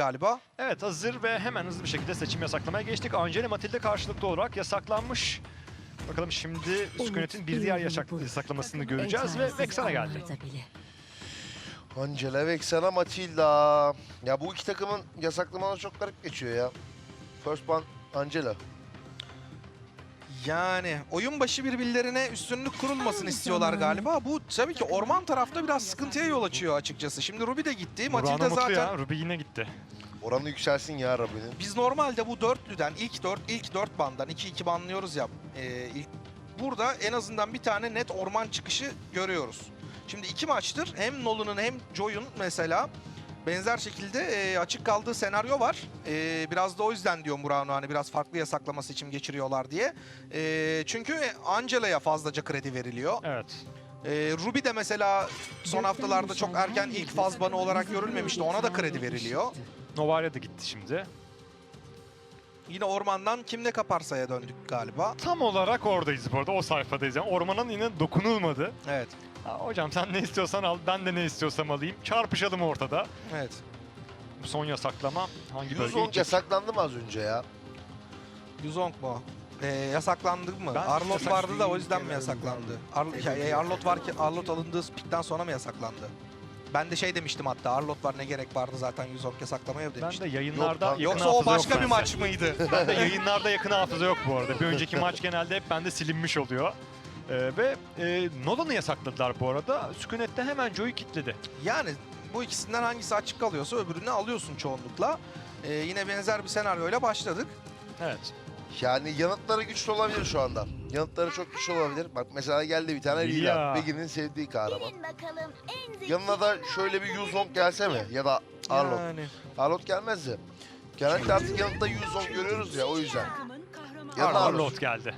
galiba. Evet hazır ve hemen hızlı bir şekilde seçim yasaklamaya geçtik. Angela Matilde karşılıklı olarak yasaklanmış. Bakalım şimdi Sükunet'in bir diğer yasak, yasaklamasını göreceğiz ve Vexen'a geldi. Angela Vexana Matilda. Ya bu iki takımın yasaklamaları çok garip geçiyor ya. First one Angela. Yani oyun başı birbirlerine üstünlük kurulmasını istiyorlar galiba. Bu tabii ki orman tarafta biraz sıkıntıya yol açıyor açıkçası. Şimdi Ruby de gitti. Matilda mutlu zaten ya. Ruby yine gitti. Oranı yükselsin ya Rabbinin. biz normalde bu dörtlüden ilk dört ilk dört bandan 2-2 banlıyoruz ya. e, ilk, burada en azından bir tane net orman çıkışı görüyoruz. Şimdi iki maçtır hem Nolan'ın hem Joy'un mesela benzer şekilde e, açık kaldığı senaryo var. E, biraz da o yüzden diyor Murano hani biraz farklı yasaklama seçim geçiriyorlar diye. E, çünkü Angela'ya fazlaca kredi veriliyor. Evet. E, Ruby de mesela son haftalarda çok erken ilk faz banı olarak görülmemişti. Ona da kredi veriliyor. Novaria da gitti şimdi. Yine ormandan kim ne kaparsaya döndük galiba. Tam olarak oradayız bu arada. O sayfadayız. Yani ormanın yine dokunulmadı. Evet. Ha, hocam sen ne istiyorsan al. Ben de ne istiyorsam alayım. Çarpışalım ortada. Evet. Bu son yasaklama hangi bölge Yuzong gidecek? yasaklandı mı az önce ya? Yuzong mu? Ee, yasaklandı mı? Ben Arlot vardı da o yüzden mi yasaklandı? Ar ya, ya, Arlot var ki Arlot alındığı pikten sonra mı yasaklandı? Ben de şey demiştim hatta Arlot var ne gerek vardı zaten Yuzong yasaklamaya Ben demiştim. de yayınlarda Yok, yakın Yoksa o hafıza yok başka bir bende. maç mıydı? Ben de yayınlarda yakın hafıza yok bu arada. Bir önceki maç genelde hep bende silinmiş oluyor. Ee, ve e, Nolan'ı yasakladılar bu arada. Sükunet'te hemen Joy'u kilitledi. yani bu ikisinden hangisi açık kalıyorsa öbürünü alıyorsun çoğunlukla. Ee, yine benzer bir senaryoyla başladık. Evet. Yani yanıtları güçlü olabilir şu anda. Yanıtları çok güçlü olabilir. Bak mesela geldi bir tane Lila. Ya. Begin'in sevdiği kahraman. Gelin bakalım en zeki Yanına da şöyle bir Yuzong gelse mi? Ya da Arlot. Yani. Arlot gelmez de. Genellikle artık yanında Yuzong görüyoruz ya o yüzden. Yanına Arlot. Arlot geldi.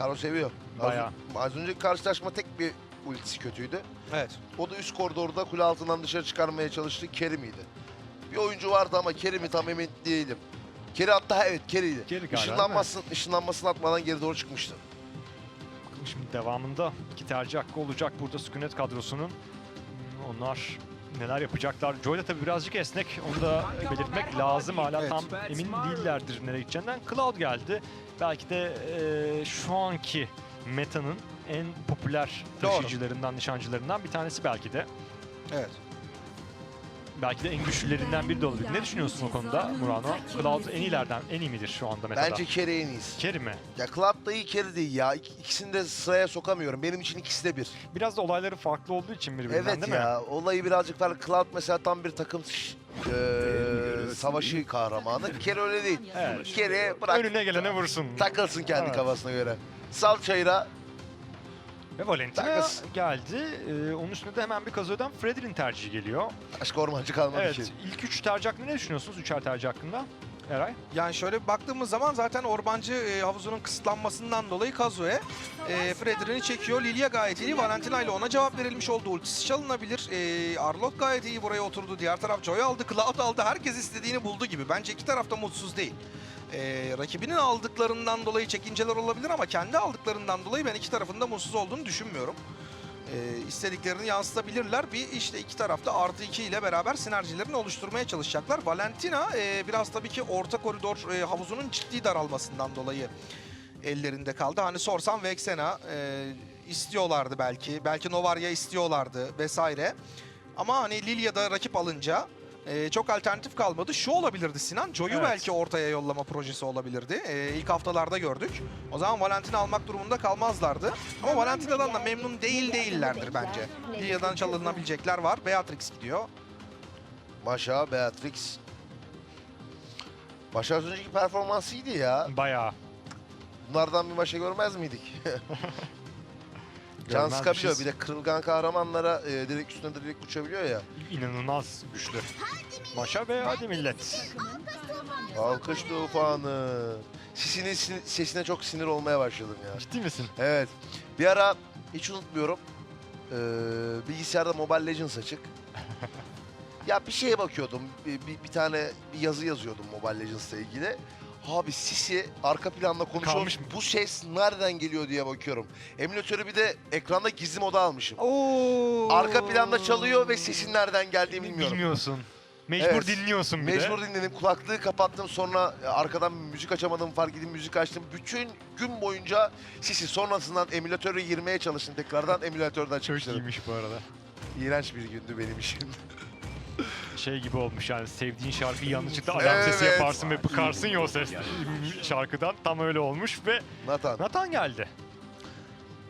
Karo seviyor. Az- Bayağı. Az önceki karşılaşma tek bir ultisi kötüydü. Evet. O da üst koridorda kule altından dışarı çıkarmaya çalıştığı Kerim'iydi. Bir oyuncu vardı ama Kerim'i tam emin değilim. Keri hatta evet. Keri galiba, Işınlanmasın, ışınlanmasını atmadan geri doğru çıkmıştı. Bakalım Şimdi devamında iki tercih hakkı olacak burada Sükunet kadrosunun. Hmm, Onlar neler yapacaklar? Joy da tabii birazcık esnek. Onu da belirtmek lazım. Hala Evet. tam emin değillerdir nereye gideceğinden. Cloud geldi. Belki de e, şu anki metanın en popüler taşıyıcılarından, nişancılarından bir tanesi belki de. Evet. Belki de en güçlülerinden biri de olabilir. Ne düşünüyorsun o konuda Murano? Cloud en iyilerden, en iyi midir şu anda metada? Bence Keri en iyisi. Kerry mi? Ya Cloud da iyi Keri değil ya. İk- İkisini de sıraya sokamıyorum. Benim için ikisi de bir. Biraz da olayları farklı olduğu için birbirinden Evet değil mi? ya. Olayı birazcık farklı. Cloud mesela tam bir takım ş- eee, savaşı kahramanı. Keri öyle değil. Evet. Keri bırak Önüne gelene vursun. takılsın kendi Evet. kafasına göre. Sal çayıra. Ve Valentina Takas. geldi. Ee, onun üstünde de hemen bir kazıdan Fredrin tercihi geliyor. Başka ormancı kalmadı evet, ki. ilk üç tercih hakkında ne düşünüyorsunuz? Üçer tercih hakkında. Eray? Yani şöyle baktığımız zaman zaten ormancı e, havuzunun kısıtlanmasından dolayı Kazue e, Fredrin'i çekiyor. Lilia gayet iyi. Valentina ile ona cevap verilmiş oldu. Ultisi çalınabilir. E, Arlot gayet iyi buraya oturdu. Diğer taraf Joy aldı. Cloud aldı. Herkes istediğini buldu gibi. Bence iki taraf da mutsuz değil. E, rakibinin aldıklarından dolayı çekinceler olabilir ama kendi aldıklarından dolayı ben iki tarafın da mutsuz olduğunu düşünmüyorum. E, istediklerini yansıtabilirler. Bir işte iki tarafta artı iki ile beraber sinerjilerini oluşturmaya çalışacaklar. Valentina e, biraz tabii ki orta koridor e, havuzunun ciddi daralmasından dolayı ellerinde kaldı. Hani sorsam Vexena e, istiyorlardı belki. Belki Novaria istiyorlardı vesaire. Ama hani Lilia'da rakip alınca e, çok alternatif kalmadı. Şu olabilirdi Sinan. Joy'u Evet. belki ortaya yollama projesi olabilirdi. E, ilk haftalarda gördük. O zaman Valentina almak durumunda kalmazlardı. Ama Valentina'dan da memnun değil değillerdir bence. Lilia'dan çalınabilecekler var. Beatrix gidiyor. Maşa, Beatrix. Maşa az önceki performansı iyiydi ya. Bayağı. Bunlardan bir maşa görmez miydik? Can sıkabiliyor. Görmezmişiz. Bir de kırılgan kahramanlara e, direkt üstüne direkt uçabiliyor ya. İnanılmaz güçlü. Maşa ve hadi millet. Alkış tufanı. Sesine, sin- sesine çok sinir olmaya başladım ya. Ciddi misin? Evet. Bir ara hiç unutmuyorum. Ee, bilgisayarda Mobile Legends açık. ya bir şeye bakıyordum. Bir, bir, bir tane bir yazı yazıyordum Mobile Legends'la ilgili. Abi Sisi arka planda konuşuyor. Kalmış mı? Bu ses nereden geliyor diye bakıyorum. Emülatörü bir de ekranda gizli moda almışım. Oo. Arka planda çalıyor ve sesin nereden geldiğini bilmiyorum. Bilmiyorsun. Mecbur Evet. dinliyorsun bir de. Mecbur dinledim. Kulaklığı kapattım. Sonra e, arkadan müzik açamadım. Fark edip müzik açtım. Bütün gün boyunca sisi sonrasından emülatöre girmeye çalıştım tekrardan. Emülatörden Çok çıkmıştım. iyiymiş bu arada. İğrenç bir gündü benim için. Şey gibi olmuş yani sevdiğin şarkıyı yanlışlıkla alarm sesi Evet. yaparsın ve bıkarsın ya o ses şarkıdan. Tam öyle olmuş ve Nathan. Nathan geldi.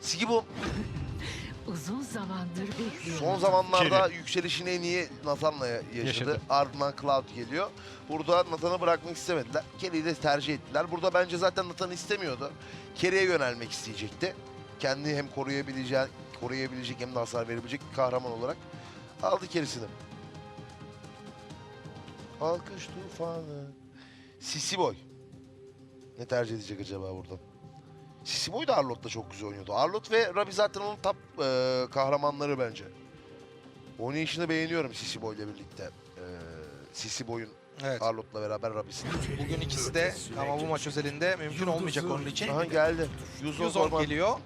Sigibo Uzun zamandır bekliyorum. son zamanlarda yükselişini en iyi Nathan'la yaşadı. Yaşadı. Ardından Cloud geliyor. Burada Nathan'ı bırakmak istemediler. Kerry'i de tercih ettiler. Burada bence zaten Nathan istemiyordu. Kerry'e yönelmek isteyecekti. Kendi hem koruyabilecek, koruyabilecek hem de hasar verebilecek bir kahraman olarak aldı kerisini. Alkış tufanı. Sisi Boy. Ne tercih edecek acaba burada? Sisi Boy da Arlot'ta çok güzel oynuyordu. Arlot ve Rabi zaten onun top e, kahramanları bence. Oynayışını beğeniyorum Sisi Boy'la birlikte. E, Sisi Boy'un Evet. Arlot'la beraber Rabi'sini. Bugün ikisi de ama bu maç özelinde mümkün olmayacak onun için. Aha geldi. Yuzon Yuzon Orman. geliyor.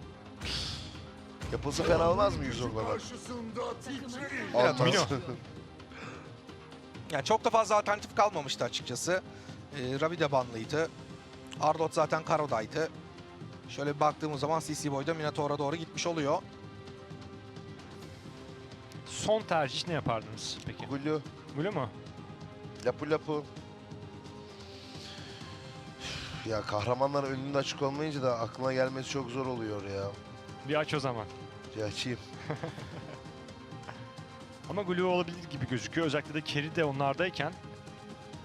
Yapılsa fena olmaz mı Yuzon'la bak? Biraz Almaz. Yani çok da fazla alternatif kalmamıştı açıkçası. Ee, Rabi de banlıydı. Ardot zaten Karo'daydı. Şöyle bir baktığımız zaman CC Boy'da Minotaur'a doğru gitmiş oluyor. Son tercih ne yapardınız peki? Gullu, Böyle mu? lapu lapu. Ya kahramanlar önünde açık olmayınca da aklına gelmesi çok zor oluyor ya. Bir aç o zaman. Ya açayım. Ama Glue olabilir gibi gözüküyor. Özellikle de Kerry de onlardayken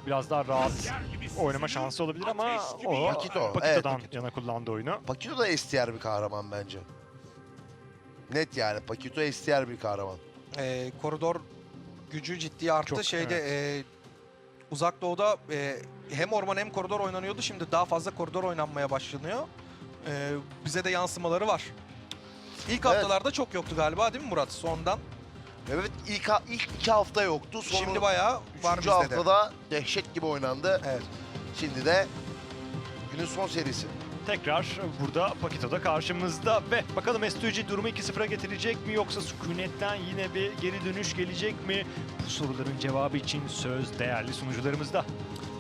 biraz daha rahat oynama şansı olabilir ama o Pakito, Pakito'dan evet, Pakito. yana kullandı oyunu. Pakito da STR bir kahraman bence. Net yani. Pakito STR bir kahraman. Ee, koridor gücü ciddi arttı. Çok, Şeyde e, uzak doğuda e, hem orman hem koridor oynanıyordu. Şimdi daha fazla koridor oynanmaya başlanıyor. Ee, bize de yansımaları var. İlk Evet. haftalarda çok yoktu galiba değil mi Murat? Sondan. Evet ilk, ha- ilk iki hafta yoktu. Sonra Şimdi bayağı var üçüncü bizde de. haftada dehşet gibi oynandı. Evet. Şimdi de günün son serisi. Tekrar burada Pakito'da karşımızda ve bakalım S2G durumu 2-0'a getirecek mi yoksa Sükunet'ten yine bir geri dönüş gelecek mi? Bu soruların cevabı için söz değerli sunucularımızda.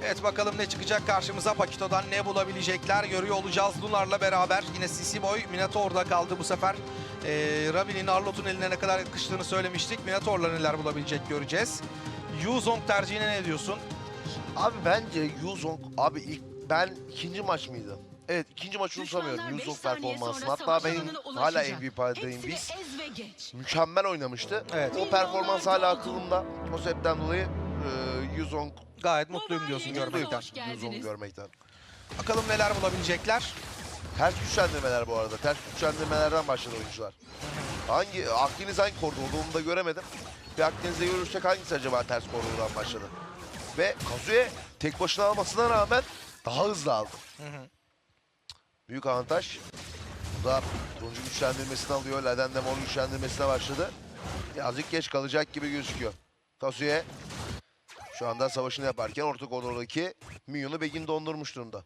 Evet bakalım ne çıkacak karşımıza. Pakito'dan ne bulabilecekler görüyor olacağız. Lunar'la beraber yine Sisi Boy Minotaur'da kaldı bu sefer. Ee, Rabi'nin Arlot'un eline ne kadar yakıştığını söylemiştik. Minotaur'la neler bulabilecek göreceğiz. Yuzong tercihine ne diyorsun? Abi bence Yuzong abi ilk ben ikinci maç mıydı? Evet ikinci maçı unutamıyorum Yuzong saniye performansını. Hatta benim hala. MVP adayım biz. Mükemmel oynamıştı. Evet. O performans hala aklımda. O sebepten dolayı e, Yuzong Gayet mutluyum diyorsun görmekten. Yuzong'u görmekten. Bakalım neler bulabilecekler. Ters güçlendirmeler bu arada. Ters güçlendirmelerden başladı oyuncular. Hangi Akdeniz hangi koridorda onu da göremedim. Bir Akdeniz'de görürsek hangisi acaba ters koridordan başladı? Ve Kazuya tek başına almasına rağmen daha hızlı aldı. Hı hı. Büyük avantaj. Bu da turuncu güçlendirmesini alıyor. Leden de mor güçlendirmesine başladı. Birazcık geç kalacak gibi gözüküyor. Kazuya şu anda savaşını yaparken orta koridordaki Minyon'u Begin dondurmuş durumda.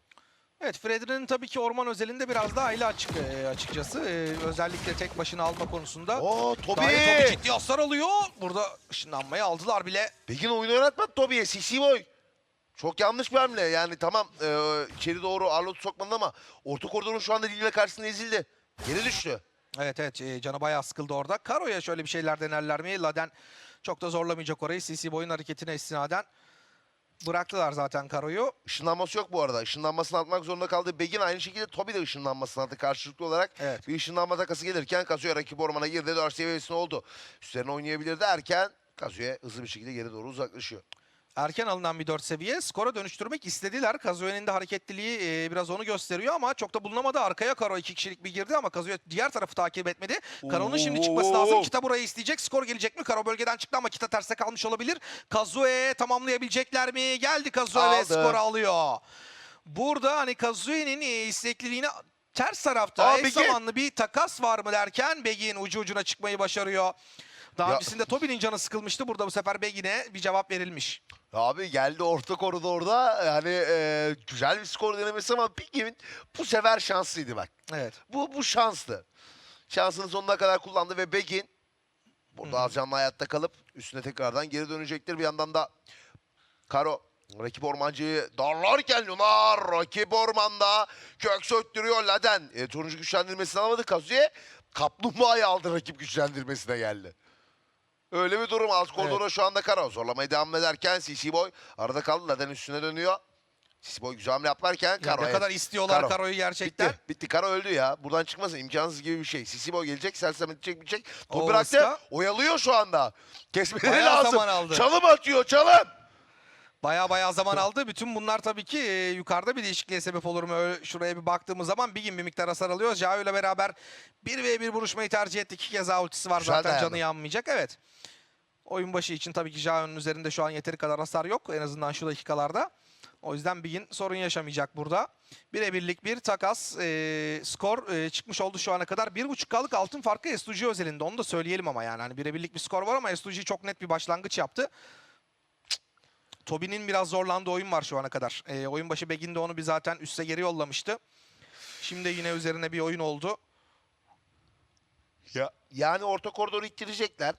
Evet Fredrin'in tabii ki orman özelinde biraz daha eli açık e, açıkçası. E, özellikle tek başına alma konusunda. Oo Tobi! Gayet Tobi ciddi hasar alıyor. Burada ışınlanmayı aldılar bile. Begin oyunu oynatmadı Tobi'ye. CC boy. Çok yanlış bir hamle. Yani tamam e, içeri doğru Arlot'u sokmadı ama orta koridorun şu anda Lille karşısında ezildi. Geri düştü. Evet evet e, canı bayağı sıkıldı orada. Karo'ya şöyle bir şeyler denerler mi? Laden çok da zorlamayacak orayı. CC boyun hareketine istinaden bıraktılar zaten Karo'yu. Işınlanması yok bu arada. Işınlanmasını atmak zorunda kaldı. Begin aynı şekilde Tobi de ışınlanmasını attı karşılıklı olarak. Evet. Bir ışınlanma takası gelirken Kazuya rakip ormana girdi. 4 seviyesinde oldu. Üstlerine oynayabilir derken Kazuya hızlı bir şekilde geri doğru uzaklaşıyor. Erken alınan bir 4 seviye. Skora dönüştürmek istediler. Kazue'nin de hareketliliği e, biraz onu gösteriyor ama çok da bulunamadı. Arkaya Karo iki kişilik bir girdi ama Kazue diğer tarafı takip etmedi. Karo'nun şimdi çıkması lazım. Kita burayı isteyecek. Skor gelecek mi? Karo bölgeden çıktı ama Kita terste kalmış olabilir. Kazue tamamlayabilecekler mi? Geldi Kazue ve skoru alıyor. Burada hani Kazue'nin e, istekliliğini ters tarafta Aa, eş Begin. zamanlı bir takas var mı derken Begin ucu ucuna çıkmayı başarıyor. Daha Ya- öncesinde Tobi'nin canı sıkılmıştı. Burada bu sefer Begin'e bir cevap verilmiş. Abi geldi orta koridorda yani e, güzel bir skor denemesi ama Begin'in bu sefer şanslıydı bak. Evet. Bu, bu şanstı. Şansını sonuna kadar kullandı ve Begin burada az canlı hayatta kalıp üstüne tekrardan geri dönecektir. Bir yandan da Karo rakip ormancıyı darlarken Lunar rakip ormanda kök söktürüyor Laden. E, turuncu güçlendirmesini alamadı Kazuya. Kaplumbağayı aldı rakip güçlendirmesine geldi. Öyle bir durum. Alt koridora şu anda Karo. Zorlamaya devam ederken CC Boy arada kaldı. Laden üstüne dönüyor. CC Boy güzel hamle yaparken Ya Karo. ne evet. kadar istiyorlar Karo. Karo'yu gerçekten. Bitti. Bitti. Karo öldü ya. Buradan çıkması imkansız gibi bir şey. Sisi Boy gelecek. Sersem edecek bitecek. Top O bıraktı. Oyalıyor şu anda. Kesmeleri Bayağı lazım. zaman aldı. Çalım atıyor çalım. Baya baya zaman aldı. Bütün bunlar tabii ki e, yukarıda bir değişikliğe sebep olur mu? Öyle şuraya bir baktığımız zaman bir gün bir miktar hasar alıyor. Jao ile beraber 1v1 vuruşmayı tercih etti. İki kez ultisi var Güzel zaten dayandı. canı yanmayacak. Evet. Oyun başı için tabii ki Jao'nun üzerinde şu an yeteri kadar hasar yok. En azından şu dakikalarda. O yüzden Bigin sorun yaşamayacak burada. Birebirlik bir takas e, skor e, çıkmış oldu şu ana kadar. 1.5K'lık altın farkı STG özelinde. Onu da söyleyelim ama yani. Hani birebirlik bir skor var ama STG çok net bir başlangıç yaptı. Tobi'nin biraz zorlandığı oyun var şu ana kadar. E, oyun başı Begin de onu bir zaten üste geri yollamıştı. Şimdi yine üzerine bir oyun oldu. Ya. Yani orta koridoru ittirecekler.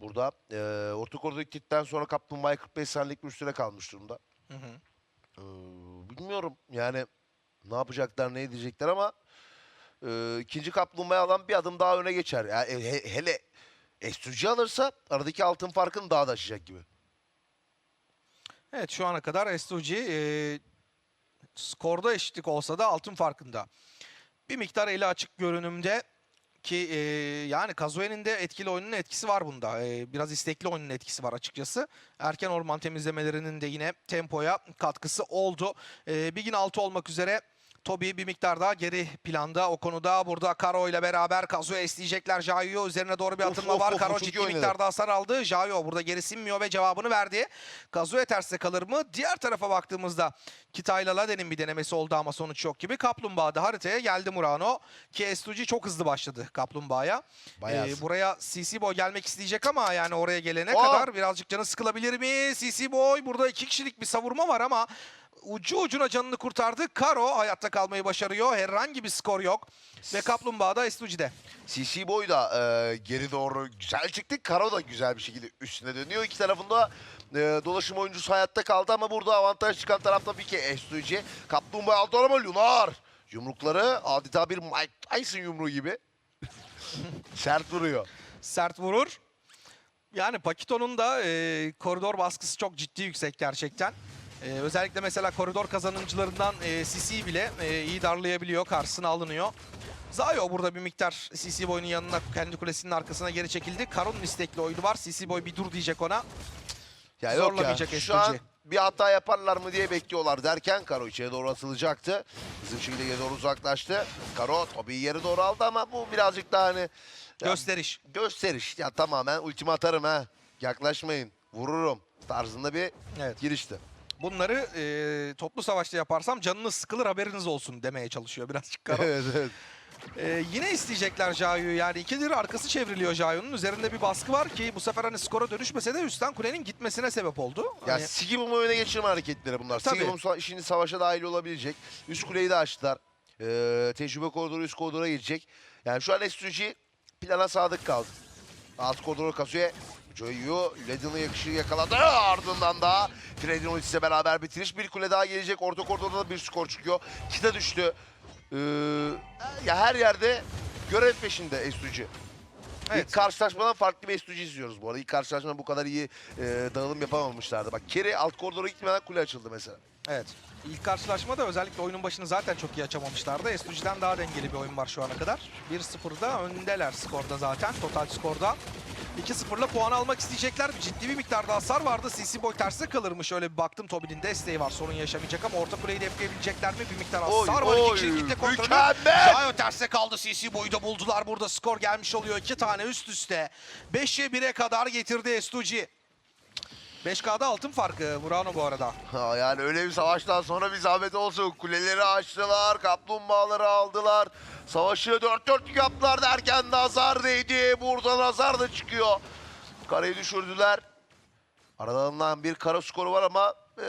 Burada e, orta koridoru ittirdikten sonra Kaplumbağa'ya 45 saniyelik bir üstüne kalmış durumda. Hı hı. Ee, bilmiyorum yani ne yapacaklar ne edecekler ama e, ikinci kaplumbağayı alan bir adım daha öne geçer. Yani, he- he- hele Estücü alırsa aradaki altın farkını daha da aşacak gibi. Evet şu ana kadar STG e, skorda eşitlik olsa da altın farkında. Bir miktar eli açık görünümde ki e, yani Kazue'nin de etkili oyunun etkisi var bunda. E, biraz istekli oyunun etkisi var açıkçası. Erken orman temizlemelerinin de yine tempoya katkısı oldu. E, gün altı olmak üzere Toby bir miktar daha geri planda o konuda. Burada Karo ile beraber Kazuya isteyecekler Jayo. Üzerine doğru bir Of, atılma of, var. of, Karo iyi ciddi miktarda hasar aldı. Jayo burada geri sinmiyor ve cevabını verdi. Kazuya terste kalır mı? Diğer tarafa baktığımızda Kitayla Laden'in bir denemesi oldu ama sonuç yok gibi. Kaplumbağa'da haritaya geldi Murano. Ki Estuji çok hızlı başladı Kaplumbağa'ya. Ee, buraya CC Boy gelmek isteyecek ama yani oraya gelene Aa! kadar birazcık canı sıkılabilir mi? CC Boy burada iki kişilik bir savurma var ama ucu ucuna canını kurtardı. Karo hayatta kalmayı başarıyor. Herhangi bir skor yok. Ve Kaplumbağa da Estuji'de. CC Boy da e, geri doğru güzel çıktı. Karo da güzel bir şekilde üstüne dönüyor. İki tarafında e, dolaşım oyuncusu hayatta kaldı ama burada avantaj çıkan taraf tabii ki Estücü. Kaplumbağa aldı ama Lunar. Yumrukları adeta bir Mike Tyson yumruğu gibi. Sert vuruyor. Sert vurur. Yani Pakito'nun da e, koridor baskısı çok ciddi yüksek gerçekten. E, özellikle mesela koridor kazanımcılarından e, CC bile e, iyi darlayabiliyor, karşısına alınıyor. Zayo burada bir miktar CC Boy'un yanına kendi kulesinin arkasına geri çekildi. Karon'un istekli oyunu var. CC Boy bir dur diyecek ona. Ya yok ya. Zorlamayacak Şu an bir hata yaparlar mı diye bekliyorlar derken Karo içeri doğru atılacaktı. Bir şekilde yere doğru uzaklaştı. Karo Tobi'yi yere doğru aldı ama bu birazcık daha hani ya, Gösteriş. gösteriş. Ya tamamen ultimi atarım ha. Yaklaşmayın. Vururum tarzında bir Evet. girişti. Bunları e, toplu savaşta yaparsam canınız sıkılır haberiniz olsun demeye çalışıyor birazcık Karo. evet evet. Ee, yine isteyecekler Jayo'yu yani ikidir arkası çevriliyor Jayo'nun. Üzerinde bir baskı var ki bu sefer hani skora dönüşmese de üstten kulenin gitmesine sebep oldu. Ya Hani, Sigibum'u öne geçirme hareketleri bunlar. Tabii. Sigibum sa- şimdi savaşa dahil olabilecek. Üst kuleyi de açtılar. Ee, tecrübe koridoru üst koridora geçecek. Yani şu an STG plana sadık kaldı. Alt koridoru kasıyor. Joyu Ledin'in yakışı yakaladı. Ardından da Fred'in ultisiyle beraber bitiriş. Bir kule daha gelecek. Orta koridorda da bir skor çıkıyor. Kita düştü. Ee, ya her yerde görev peşinde STG. Evet. İlk karşılaşmadan farklı bir estücü izliyoruz bu arada. İlk karşılaşmada bu kadar iyi e, dağılım yapamamışlardı. Bak Kerry alt koridora gitmeden kule açıldı mesela. evet. İlk karşılaşmada özellikle oyunun başını zaten çok iyi açamamışlardı. Estuji'den daha dengeli bir oyun var şu ana kadar. 1-0'da öndeler skorda zaten. Total skorda. 2-0'la puan almak isteyecekler. Ciddi bir miktarda hasar vardı. CC Boy terse kalırmış. Öyle bir baktım Tobi'nin desteği var. Sorun yaşamayacak ama orta kuleyi defleyebilecekler mi? Bir miktar Oy, hasar var. İki oy, kişilik kitle kontrolü. mükemmel! Terse kaldı. CC Boy'u da buldular. Burada skor gelmiş oluyor. iki tane üst üste. 5'e 1'e kadar getirdi Estuji. 5K'da altın farkı Murano bu arada. Ha, yani öyle bir savaştan sonra bir zahmet olsun. Kuleleri açtılar, kaplumbağaları aldılar. Savaşı dört dörtlük yaptılar derken nazar değdi. Buradan nazar da çıkıyor. Kareyi düşürdüler. Aralarından bir kara skoru var ama e,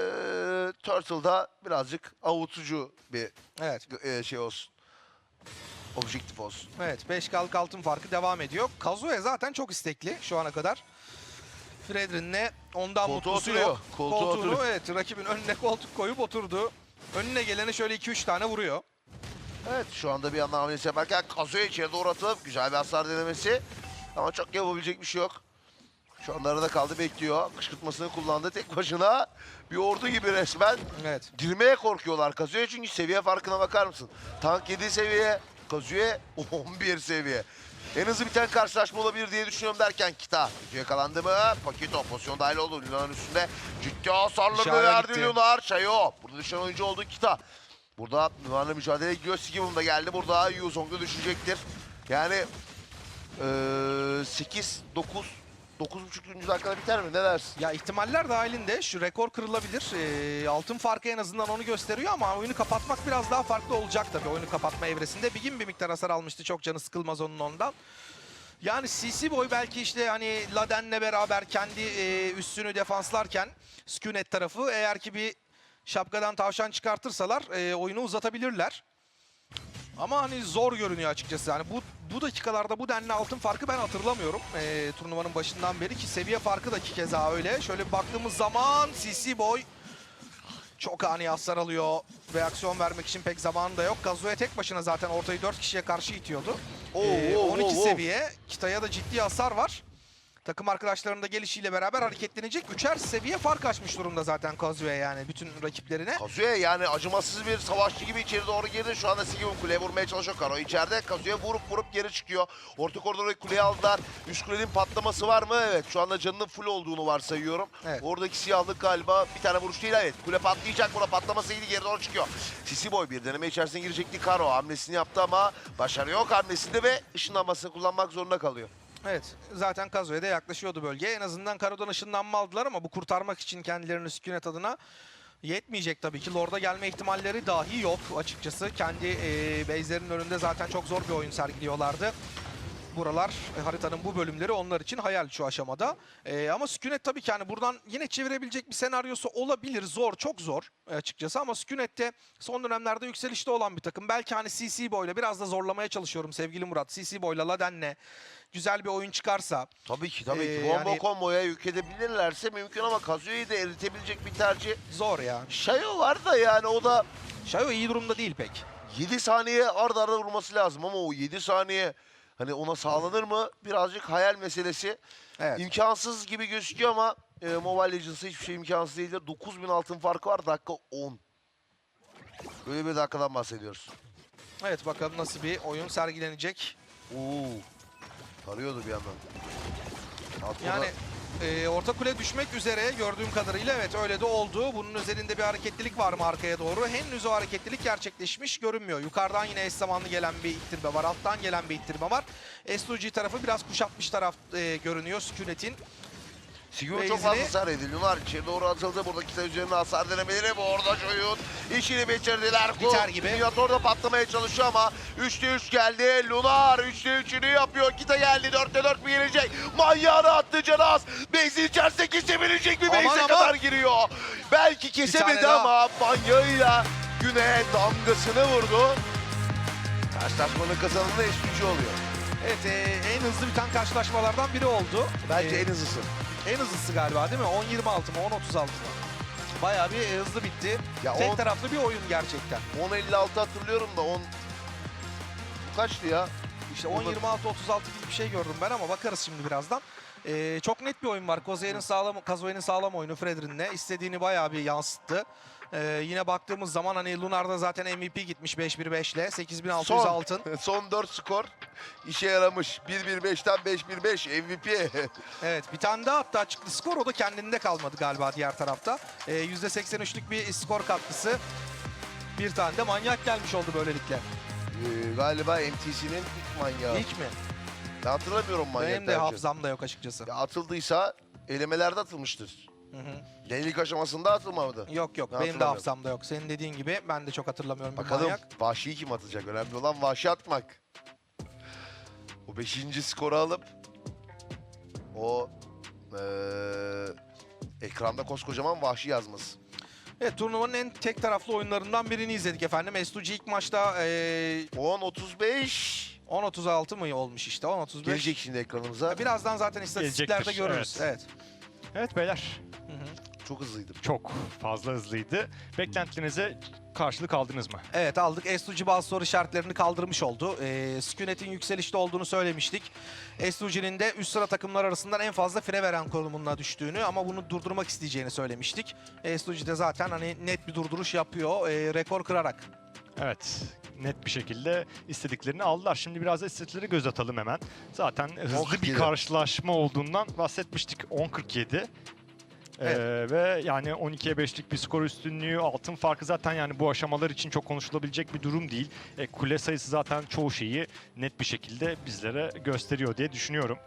Turtle'da birazcık avutucu bir Evet. e, şey olsun. Objektif olsun. Evet 5 kalk altın farkı devam ediyor. Kazuya zaten çok istekli şu ana kadar. Fredrin'le ondan Koltuğa mutlusu oturuyor, yok. koltuğa Koltuğunu oturuyor. evet rakibin önüne koltuk koyup oturdu. Önüne gelene şöyle 2-3 tane vuruyor. Evet şu anda bir yandan hamlesi yaparken Kazuya içeri doğru atılıp güzel bir hasar denemesi. Ama çok yapabilecek bir şey yok. Şu anda arada kaldı bekliyor. Kışkırtmasını kullandı tek başına. Bir ordu gibi resmen. Evet. Girmeye korkuyorlar Kazuya çünkü seviye farkına bakar mısın? Tank 7 seviye, Kazuya 11 seviye. En hızlı biten karşılaşma olabilir diye düşünüyorum derken Kita. Gücü yakalandı mı? Pakito pozisyon dahil oldu. Luna'nın üstünde ciddi hasarlarını verdi. Lunar. Şayo. Burada düşen oyuncu oldu Kita. Burada Lunar'la mücadele ediyor. Sigimum da geldi. Burada Yuzong da düşecektir. Yani eee 8, 9, 9.5. dakikada biter mi? Ne dersin? Ya ihtimaller dahilinde şu rekor kırılabilir. Ee, altın farkı en azından onu gösteriyor ama oyunu kapatmak biraz daha farklı olacak tabii oyunu kapatma evresinde. Bigin bir miktar hasar almıştı. Çok canı sıkılmaz onun ondan. Yani CC Boy belki işte hani Laden'le beraber kendi e, üstünü defanslarken Skünet tarafı eğer ki bir şapkadan tavşan çıkartırsalar e, oyunu uzatabilirler. Ama hani zor görünüyor açıkçası. Yani bu bu dakikalarda bu denli altın farkı ben hatırlamıyorum. Ee, turnuvanın başından beri ki seviye farkı da iki keza öyle. Şöyle baktığımız zaman CC Boy çok ani hasar alıyor. Reaksiyon vermek için pek zamanı da yok. Kazuya tek başına zaten ortayı 4 kişiye karşı itiyordu. Oo, Ee, oo, 12 oo, oo. seviye. Kita'ya da ciddi hasar var. Takım arkadaşlarının da gelişiyle beraber hareketlenecek. Üçer seviye fark açmış durumda zaten Kazuya yani bütün rakiplerine. Kazuya yani acımasız bir savaşçı gibi içeri doğru girdi. Şu anda Sigimum kuleye vurmaya çalışıyor Karo. içeride Kazuya vurup vurup geri çıkıyor. Orta koridordaki kuleyi aldılar. Üst kulenin patlaması var mı? Evet. Şu anda canının full olduğunu varsayıyorum. Evet. Oradaki siyahlık galiba bir tane vuruş değil. Evet. Kule patlayacak. Burada patlaması iyiydi. Geri doğru çıkıyor. Sisi Boy bir deneme içerisine girecekti. Karo hamlesini yaptı ama başarı yok hamlesinde ve ışınlanmasını kullanmak zorunda kalıyor. Evet zaten Kazuya da yaklaşıyordu bölgeye. En azından Karo'dan ışınlanma aldılar ama bu kurtarmak için kendilerini sükunet adına yetmeyecek tabii ki. Lord'a gelme ihtimalleri dahi yok açıkçası. Kendi e, base'lerinin önünde zaten çok zor bir oyun sergiliyorlardı. Buralar e, haritanın bu bölümleri onlar için hayal şu aşamada. E, ama Sükunet tabii ki hani buradan yine çevirebilecek bir senaryosu olabilir. Zor, çok zor e, açıkçası ama Sükunet'te son dönemlerde yükselişte olan bir takım. Belki hani CC Boy'la biraz da zorlamaya çalışıyorum sevgili Murat. CC Boy'la Laden'le güzel bir oyun çıkarsa Tabii ki tabii Ee, ki. Bomba yani- komboya yük edebilirlerse mümkün ama Kazuya'yı da eritebilecek bir tercih. zor ya. Shayo var da yani o da Shayo iyi durumda değil pek. 7 saniye arda arda vurması lazım ama o 7 saniye hani ona sağlanır mı birazcık hayal meselesi. Evet. İmkansız gibi gözüküyor ama e, Mobile Legends'da hiçbir şey imkansız değildir. 9000 altın farkı var dakika 10. Böyle bir dakikadan bahsediyoruz. Evet bakalım nasıl bir oyun sergilenecek. Oo. Tarıyordu bir yandan. Alt Yani e, orta kule düşmek üzere gördüğüm kadarıyla evet öyle de oldu. Bunun üzerinde bir hareketlilik var mı arkaya doğru? Henüz o hareketlilik gerçekleşmiş görünmüyor. Yukarıdan yine eş zamanlı gelen bir ittirme var. Alttan gelen bir ittirme var. SUG tarafı biraz kuşatmış taraf e, görünüyor Sükunet'in. Sigurd çok fazla hasar edildi. Lunar içeri doğru atıldı. Burada kita üzerine hasar denemeleri. Bu orada Joyun işini bitirdiler. Biter gibi. Minotaur da patlamaya çalışıyor ama 3'te 3 geldi. Lunar 3'te 3'ünü yapıyor. Kita geldi. 4'te 4 mi gelecek? Manyağını attı Canaz. Base'in içerisine kesebilecek Base'e aman. kadar giriyor. Belki kesemedi ama manyağıyla güne damgasını vurdu. Karşılaşmanın kazananı Estucu oluyor. Evet e, en hızlı biten karşılaşmalardan biri oldu. Bence E, en hızlısı. En hızlısı galiba değil mi? 10-26 mı 10-36 mı? Bayağı bir e, hızlı bitti. Ya Tek on- taraflı bir oyun gerçekten. 10.56 hatırlıyorum da 10... Bu kaçtı ya? İşte Burada- 10-26-36 gibi bir şey gördüm ben ama bakarız şimdi birazdan. Ee, çok net bir oyun var. Kozey'in sağlam, Kazue'nin sağlam oyunu Fredrin'le. istediğini bayağı bir yansıttı. Ee, yine baktığımız zaman hani Lunar'da zaten MVP gitmiş 5-1-5 ile. 8600 Son. altın. Son 4 skor işe yaramış. 1-1-5'ten 5-1-5 MVP. Evet bir tane daha hatta çıktı skor. O da kendinde kalmadı galiba diğer tarafta. Ee, %83'lük bir skor katkısı. Bir tane de manyak gelmiş oldu böylelikle. Ee, galiba MTC'nin ilk manyağı. İlk mi? Ben hatırlamıyorum manyak Benim de derken. hafızamda yok açıkçası. Ya atıldıysa elemelerde atılmıştır. Hı aşamasında atılmadı. Yok yok Ben benim de hatırlamıyorum. hafızamda yok. Senin dediğin gibi ben de çok hatırlamıyorum. bir Bakalım manyak. Vahşi'yi kim atacak? Önemli olan Vahşi atmak. O 5. skoru alıp o eee, ekranda koskocaman Vahşi yazması. Evet turnuvanın en tek taraflı oyunlarından birini izledik efendim. Estuci ilk maçta eee 10-35 10.36 mı olmuş işte 10.35. gelecek şimdi ekranımıza. Birazdan zaten istatistiklerde Gelecektir, görürüz. Evet. Evet beyler Hı hı. Çok hızlıydım. çok fazla hızlıydı. Beklentilerinize karşılık aldınız mı? Evet aldık. S2G bazı soru işaretlerini kaldırmış oldu. Ee, Sükunet'in yükselişte olduğunu söylemiştik. S2G'nin de üst sıra takımlar arasından en fazla fire veren konumuna düştüğünü ama bunu durdurmak isteyeceğini söylemiştik. S2G de zaten hani net bir durduruş yapıyor. ee, rekor kırarak. Evet net bir şekilde istediklerini aldılar. Şimdi biraz da istatistikleri göz atalım hemen. Zaten hızlı 10.47. bir karşılaşma olduğundan bahsetmiştik. 10.47. Ee, ve yani 12'ye 5'lik bir skor üstünlüğü, altın farkı zaten yani bu aşamalar için çok konuşulabilecek bir durum değil. E, kule sayısı zaten çoğu şeyi net bir şekilde bizlere gösteriyor diye düşünüyorum.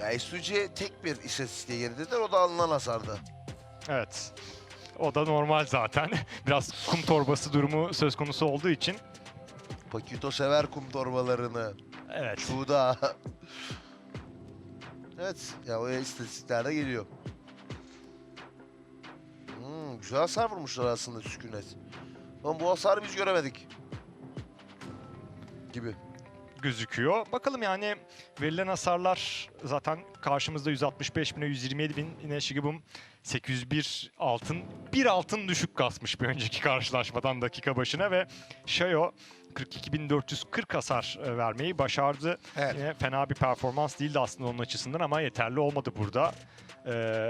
Ya SUC tek bir istatistiğe geridedir. O da alınan hasarda. Evet. O da normal zaten. Biraz kum torbası durumu söz konusu olduğu için. Pakito sever kum torbalarını. Evet. Şuda. evet. Ya o istatistiklerde geliyor. Hmm, güzel hasar vurmuşlar aslında sükunet. Ama bu hasarı biz göremedik. Gibi. Gözüküyor. Bakalım yani verilen hasarlar zaten karşımızda 165 bine 127 bin yine Shigibum 801 altın. Bir altın düşük kasmış bir önceki karşılaşmadan dakika başına ve Shayo 42.440 hasar e, vermeyi başardı. Evet. Yine fena bir performans değildi aslında onun açısından ama yeterli olmadı burada. Ee,